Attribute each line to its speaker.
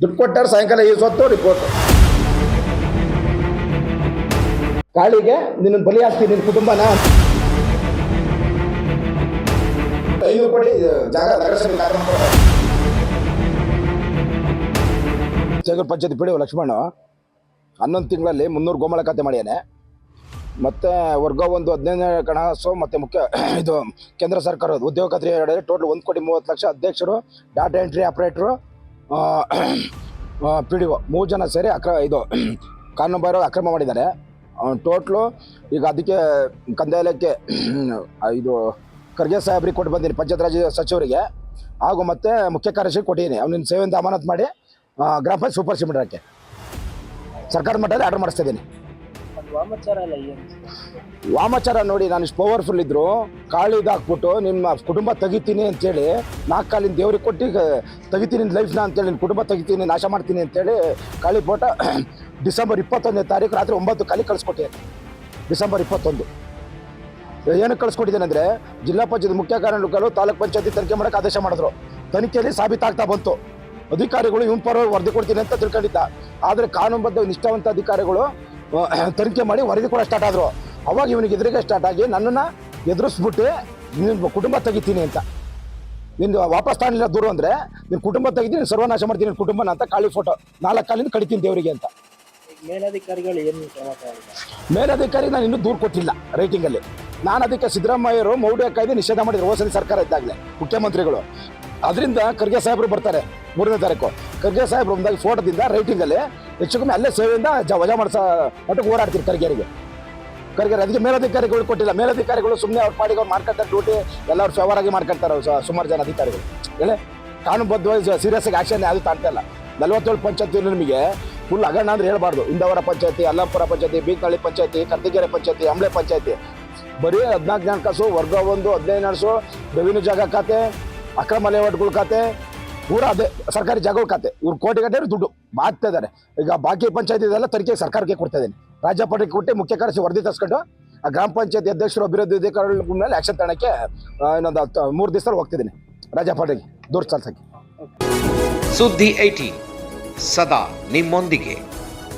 Speaker 1: ದುಡ್ಡು ಕೊಟ್ಟಾರೆ ಸಾಯಂಕಾಲ ಈ ಸೊತ್ತು ರಿಪೋರ್ಟ್ ಕಾಳಿಗೆ ನಿನ್ನ ಬಲಿ ಆಸ್ತಿ ನಿನ್ನ ಕುಟುಂಬನ. ಐನೂರು ಕೋಟಿ ಜಾಗ ನಗರಸಭೆ ಪಂಚಾಯತಿ ಪಿ ಡಿ ಒ ಲಕ್ಷ್ಮಣ ಹನ್ನೊಂದು ತಿಂಗಳಲ್ಲಿ ಮುನ್ನೂರು ಗೋಮಾಳ ಖಾತೆ ಮಾಡ್ಯಾನೆ. ಮತ್ತು ವರ್ಗ ಒಂದು ಹದಿನೈದನೇ ಕಣಸು ಮತ್ತು ಮುಖ್ಯ ಇದು ಕೇಂದ್ರ ಸರ್ಕಾರದ ಉದ್ಯೋಗ ಖಾತ್ರಿ ಟೋಟಲ್ ಒಂದು ಕೋಟಿ ಮೂವತ್ತು ಲಕ್ಷ ಅಧ್ಯಕ್ಷರು data entry operator P D O ಮೂರು ಜನ ಸೇರಿ ಅಕ್ರ, ಇದು, ಕಾನೂನು ಬಾಹಿರ ಅಕ್ರಮ ಮಾಡಿದ್ದಾರೆ. ಟೋಟ್ಲು, ಈಗ ಅದಕ್ಕೆ ಕಂದಾಯಲಕ್ಕೆ ಇದು, ಖರ್ಗೆ ಸಾಹೇಬ್ರಿಗೆ ಕೊಟ್ಟು ಬಂದೀನಿ, ಪಂಚಾಯತ್ ರಾಜ್ ಸಚಿವರಿಗೆ. ಹಾಗೂ ಮತ್ತೆ ಮುಖ್ಯ ಕಾರ್ಯದರ್ಶಿ ಕೊಟ್ಟಿದ್ದೀನಿ ಅವನಿನ ಸೇವೆಯಿಂದ ಅಮಾನತ್ ಮಾಡಿ ಗ್ರಾಮ ಪಂಚಾಯತ್ ಸೂಪರ್ ಸಿಮೆಂಟ್ ಸರ್ಕಾರದ ಮಟ್ಟದಲ್ಲಿ ಆರ್ಡರ್ ಮಾಡಿಸ್ತಾ ಇದ್ದೀನಿ.
Speaker 2: ಅದು ವಾಮಾಚಾರ
Speaker 1: ನೋಡಿ ನಾನು ಇಷ್ಟು ಪವರ್ಫುಲ್ ಇದ್ರು ಕಾಳು ಇದಾಕ್ಬಿಟ್ಟು ನಿಮ್ಮ ಕುಟುಂಬ ತೆಗಿತೀನಿ ಅಂತೇಳಿ ನಾಲ್ಕು ಕಾಲಿನ ದೇವ್ರಿಗೆ ಕೊಟ್ಟು ತೆಗಿತೀನಿ ಲೈಫ್ನ ಅಂತೇಳಿ ನಿನ್ನ ಕುಟುಂಬ ತೆಗಿತೀನಿ, ನಾಶ ಮಾಡ್ತೀನಿ ಅಂತೇಳಿ ಕಾಳಿ ಪೋಟ ಡಿಸೆಂಬರ್ ಇಪ್ಪತ್ತೊಂದನೇ ತಾರೀಕು ರಾತ್ರಿ ಒಂಬತ್ತು ಕಾಲಿ ಕಳಿಸ್ಕೊಟ್ಟೆ. ಡಿಸೆಂಬರ್ ಇಪ್ಪತ್ತೊಂದು. ಏನಕ್ಕೆ ಕಳಿಸ್ಕೊಟ್ಟಿದ್ದೇನೆ ಅಂದರೆ, ಜಿಲ್ಲಾ ಪಂಚಾಯತ್ ಮುಖ್ಯ ಕಾರ್ಯಗಳು ತಾಲೂಕ್ ಪಂಚಾಯತಿ ತನಿಖೆ ಮಾಡೋಕೆ ಆದೇಶ ಮಾಡಿದ್ರು. ತನಿಖೆಯಲ್ಲಿ ಸಾಬೀತಾಗ್ತಾ ಬಂತು. ಅಧಿಕಾರಿಗಳು ಇವನ್ ವರದಿ ಕೊಡ್ತೀನಿ ಅಂತ ತಿಳ್ಕೊಂಡಿದ್ದ. ಆದರೆ ಕಾನೂನುಬದ್ಧ ನಿಷ್ಠಾವಂತ ಅಧಿಕಾರಿಗಳು ತನಿಖೆ ಮಾಡಿ ವರದಿ ಕೂಡ ಸ್ಟಾರ್ಟ್ ಆದರು. ಅವಾಗ ಇವನಿಗೆ ಎದುರಿಗೆ ಸ್ಟಾರ್ಟ್ ಆಗಿ ನನ್ನನ್ನು ಎದುರಿಸ್ಬಿಟ್ಟು ನಿನ್ನ ಕುಟುಂಬ ತೆಗಿತೀನಿ ಅಂತ. ನಿಂದು ವಾಪಸ್ ತಾನಿಲ್ಲ ದೂರ ಅಂದರೆ ನಿನ್ನ ಕುಟುಂಬ ತೆಗಿತೀನಿ ನೀನ್ ಸರ್ವನಾಶ ಮಾಡ್ತೀನಿ ನಿನ್ನ ಕುಟುಂಬನ ಅಂತ ಕಾಳಿ ಫೋಟೋ ನಾಲ್ಕು ಕಾಲಿಂದ ಕಡಿತೀನಿ ದೇವರಿಗೆ ಅಂತ.
Speaker 2: ಮೇಲಾಧಿಕಾರಿಗಳು ಏನು
Speaker 1: ಮೇಲಧಿಕಾರಿ ನಾನು ಇನ್ನೂ ದೂರು ಕೊಟ್ಟಿಲ್ಲ ರೈಟಿಂಗಲ್ಲಿ ನಾನು ಅದಕ್ಕೆ ಸಿದ್ದರಾಮಯ್ಯರು ಮೌಢ್ಯ ಕಾಯ್ದೆ ನಿಷೇಧ ಮಾಡಿದ್ರು. ಹೋಸಲಿ ಸರ್ಕಾರ ಇದ್ದಾಗಲೇ, ಮುಖ್ಯಮಂತ್ರಿಗಳು. ಅದರಿಂದ ಖರ್ಗೆ ಸಾಹೇಬರು ಬರ್ತಾರೆ ಮೂರನೇ ತಾರೀಕು. ಖರ್ಗೆ ಸಾಹೇಬರು ಬಂದಾಗ ಫೋಟೋದಿಂದ, ರೈಟಿಂಗಲ್ಲಿ ಹೆಚ್ಚು ಕಮ್ಮಿ ಅಲ್ಲೇ ಸೇವೆಯಿಂದ ಜ, ವಜಾ ಮಾಡಿಸೋ ಮಟ್ಟಕ್ಕೆ ಓಡಾಡ್ತೀರಿ ಖರ್ಗೆರಿಗೆ. ಖರ್ಗೆ ಅದಕ್ಕೆ ಮೇಲಧಿಕಾರಿಗಳು ಕೊಟ್ಟಿಲ್ಲ. ಮೇಲಧಿಕಾರಿಗಳು ಸುಮ್ಮನೆ ಅವ್ರ ಪಾಡಿಗೆ ಅವ್ರು ಮಾಡ್ಕೊತಾರೆ ಡ್ಯೂಟಿ ಎಲ್ಲ ಅವ್ರು ಫೇವರ್ ಆಗಿ ಮಾಡ್ಕೊಳ್ತಾರೆ ಸುಮಾರು ಜನ ಅಧಿಕಾರಿಗಳು. ಹೇಳಿ ಕಾನೂನುಬದ್ಧವಾಗಿ ಸೀರಿಯಸ್ ಆಗಿ ಆಕ್ಷನ್ ಯಾವುದು ತಾಣ್ತಾ ಇಲ್ಲ. ನಲವತ್ತೇಳು ಪಂಚಾಯತಿ ನಿಮಗೆ ಫುಲ್ ಅಗಣ್ಣ ಅಂದ್ರೆ ಹೇಳ್ಬಾರ್ದು. ಇಂದವರ ಪಂಚಾಯತಿ ಅಲ್ಲಾಪುರ ಪಂಚಾಯತಿ ಬೀಕಳ್ಳಿ ಪಂಚಾಯತಿ ಕರ್ತಿಗೆರೆ ಪಂಚಾಯತಿ, ಅಂಬ್ಳೆ ಪಂಚಾಯತಿ ಬರೀ ಹದಿನಾಲ್ಕು ಜನ ಕಾಸು, ವರ್ಗ ಒಂದು, ಹದಿನೈದು ನರ್ಸು ರೆವಿನ್ಯೂ ಜಾಗ ಖಾತೆ, ಅಕ್ರಮ ಲೇಔಟ್ಗಳ ಖಾತೆ, ಪೂರ ಅದೇ ಸರ್ಕಾರಿ ಜಾಗಗಳ ಖಾತೆ. ಇವ್ರು ಕೋಟಿ ಗಟ್ಟೆ ದುಡ್ಡು. ಮಾಡ್ತಾ ಇದ್ದಾರೆ. ಈಗ ಬಾಕಿ ಪಂಚಾಯತಿ ಇದೆಲ್ಲ ತನಿಖೆ ಸರ್ಕಾರಕ್ಕೆ ಕೊಡ್ತಾ ಇದ್ದೀನಿ. ರಾಜ್ಯಪಾಲಕ್ಕೆ ಕೊಟ್ಟು ಮುಖ್ಯ ಕಾರ್ಯದರ್ಶಿ ವರದಿ ತರಿಸ್ಕೊಂಡು ಆ ಗ್ರಾಮ ಪಂಚಾಯತ್ ಅಧ್ಯಕ್ಷರು, ಅಭಿವೃದ್ಧಿ ಅಧಿಕಾರಿಗಳ ಮೇಲೆ ಆಕ್ಷನ್ ತಗೊಳಕ್ಕೆ ಇನ್ನೊಂದು ಮೂರು ದಿವಸ ಹೋಗ್ತಿದ್ದೀನಿ. ರಾಜ್ಯಪಾಲರಿಗೆ ದೂರ ಸಲ್ಸಕ್ಕೆ
Speaker 3: ಸುದ್ದಿ ಐಟಿ, ಸದಾ ನಿಮ್ಮೊಂದಿಗೆ.